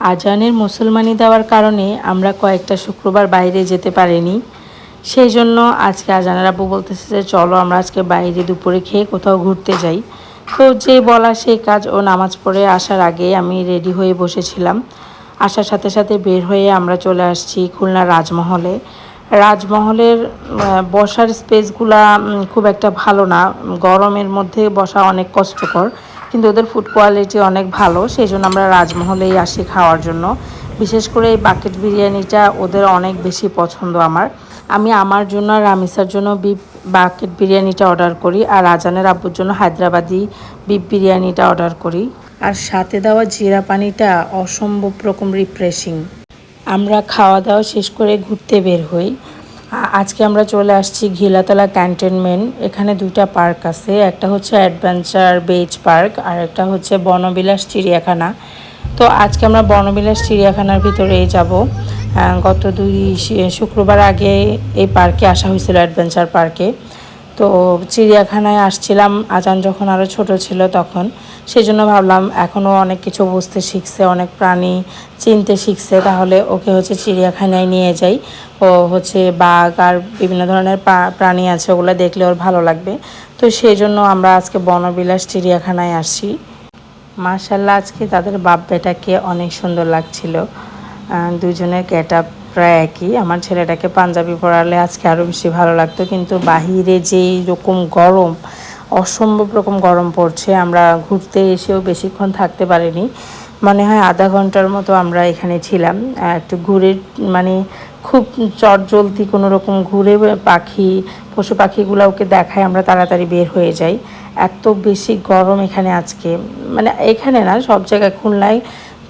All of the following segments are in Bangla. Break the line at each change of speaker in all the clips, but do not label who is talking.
আজানের মুসলমানি দেওয়ার কারণে আমরা কয়েকটা শুক্রবার বাইরে যেতে পারিনি। সেই জন্য আজকে আজানের আব্বু বলতেছে যে, চলো আমরা আজকে বাইরে দুপুরে খেয়ে কোথাও ঘুরতে যাই। তো যে বলা সেই কাজ ও নামাজ পড়ে আসার আগে আমি রেডি হয়ে বসেছিলাম। আসার সাথে সাথে বের হয়ে আমরা চলে আসছি খুলনা রাজমহলে। রাজমহলের বসার স্পেসগুলা খুব একটা ভালো না। গরমের মধ্যে বসা অনেক কষ্টকর। কিন্তু ওদের ফুড কোয়ালিটি অনেক ভালো সেই জন্য আমরা রাজমহলেই আসি খাওয়ার জন্য। বিশেষ করে এই বাকেট বিরিয়ানিটা ওদের অনেক বেশি পছন্দ আমার। আমি আমার জন্য আর রামিসার জন্য বিফ বাকেট বিরিয়ানিটা অর্ডার করি, আর রাজানের আব্বুর জন্য হায়দ্রাবাদি বিফ বিরিয়ানিটা অর্ডার করি। আর সাথে দেওয়া জিরা পানিটা অসম্ভব রকম রিফ্রেশিং আমরা খাওয়া দাওয়া শেষ করে ঘুরতে বের হই। আজকে আমরা চলে আসছি ঘিলাতলা ক্যান্টনমেন্ট। এখানে দুইটা পার্ক আছে, একটা হচ্ছে অ্যাডভেঞ্চার বেচ পার্ক আর একটা হচ্ছে বনবিলাস চিড়িয়াখানা। তো আজকে আমরা বনবিলাস চিড়িয়াখানার ভিতরে যাব। গত দুই শুক্রবার আগে এই পার্কে আসা হয়েছিল অ্যাডভেঞ্চার পার্কে। তো চিড়িয়াখানায় আসছিলাম। আজান যখন আরও ছোট ছিল তখন। সেই জন্য ভাবলাম এখনও অনেক কিছু বুঝতে শিখছে, অনেক প্রাণী চিনতে শিখছে। তাহলে ওকে হচ্ছে চিড়িয়াখানায় নিয়ে যাই। ও হচ্ছে বাঘ আর বিভিন্ন ধরনের প্রাণী আছে, ওগুলো দেখলে ওর ভালো লাগবে। তো সেই জন্য আমরা আজকে বনবিলাস চিড়িয়াখানায় আসি মার্শাল্লাহ আজকে তাদের বাপ বেটাকে অনেক সুন্দর লাগছিল। দুজনের আপ প্রায় একই। আমার ছেলেটাকে পাঞ্জাবি পরালে আজকে আরও বেশি ভালো লাগতো। কিন্তু বাহিরে যেই রকম গরম, অসম্ভব রকম গরম পড়ছে, আমরা ঘুরতে এসেও বেশিক্ষণ থাকতে পারিনি। মনে হয় আধা ঘণ্টার মতো আমরা এখানে ছিলাম। একটু ঘুরে মানে খুব চটজলদি কোনো রকম ঘুরে পাখি, পশু পাখিগুলোকে দেখায় আমরা তাড়াতাড়ি বের হয়ে যাই। এত বেশি গরম এখানে আজকে। মানে এখানে না, সব জায়গায় খুলনায়,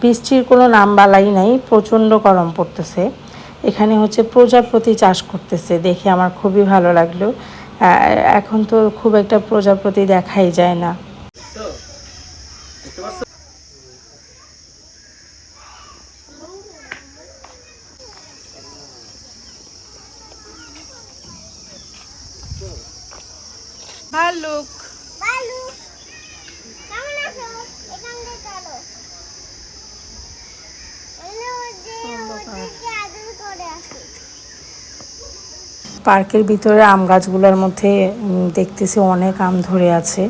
বৃষ্টির কোনো নাম বালাই নাই, প্রচণ্ড গরম পড়তেছে। এখানে হচ্ছে প্রজাপতি চাষ করতেছে দেখে আমার খুবই ভালো লাগল। আহ, এখন তো খুব একটা প্রজাপতি দেখাই যায় না। ভালুক।
বালু কেমন আছো? এখান থেকে চলো এনে ওদের ওদেরকে আদর করে আসি
পার্কের ভিতরে আম গাছগুলোর মধ্যে দেখতেছি অনেক আম ধরে আছে।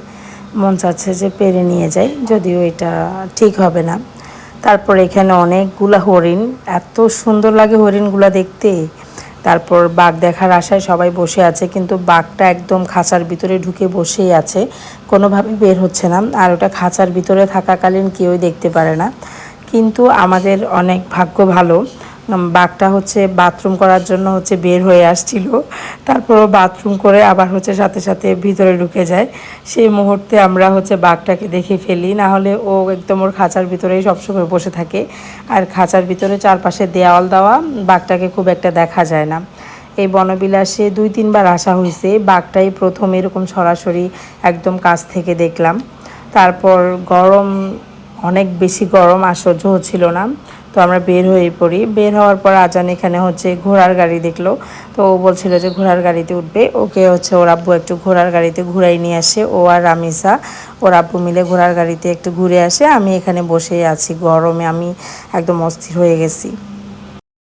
মন চাচ্ছে যে পেরে নিয়ে যাই, যদিও এটা ঠিক হবে না। তারপর এখানে অনেকগুলা হরিণ, এত সুন্দর লাগে হরিণগুলা দেখতে। তারপর বাঘ দেখার আশায় সবাই বসে আছে, কিন্তু বাঘটা একদম খাঁচার ভিতরে ঢুকে বসেই আছে। কোনোভাবে বের হচ্ছে না, আর ওটা খাঁচার ভিতরে থাকাকালীন কেউই দেখতে পারে না। কিন্তু আমাদের অনেক ভাগ্য ভালো। বাঘটা হচ্ছে বাথরুম করার জন্য হচ্ছে বের হয়ে আসছিল। তারপরও বাথরুম করে আবার হচ্ছে সাথে সাথে ভিতরে ঢুকে যায়। সেই মুহূর্তে আমরা হচ্ছে বাঘটাকে দেখে ফেলি। না হলে ও একদম ওর খাঁচার ভিতরেই সবসময় বসে থাকে। আর খাঁচার ভিতরে চারপাশে দেওয়াল দেওয়া বাঘটাকে খুব একটা দেখা যায় না। এই বনবিলাসে দুই তিনবার আসা হয়েছে। বাঘটাই প্রথম এরকম সরাসরি একদম কাছ থেকে দেখলাম। তারপর গরম, অনেক বেশি গরম আশ্চর্য হচ্ছিল না। তো আমরা বের হয়ে পড়ি। বের হওয়ার পর আজান এখানে হচ্ছে ঘোড়ার গাড়ি দেখল। তো ও বলছিল যে ঘোড়ার গাড়িতে উঠবে। ওকে হচ্ছে ওর আব্বু একটু ঘোড়ার গাড়িতে ঘুরাই নিয়ে আসে। ও আর রামিসা, ওর আব্বু মিলে ঘোড়ার গাড়িতে একটু ঘুরে আসে। আমি এখানে বসেই আছি। গরমে আমি একদম অস্থির হয়ে গেছি।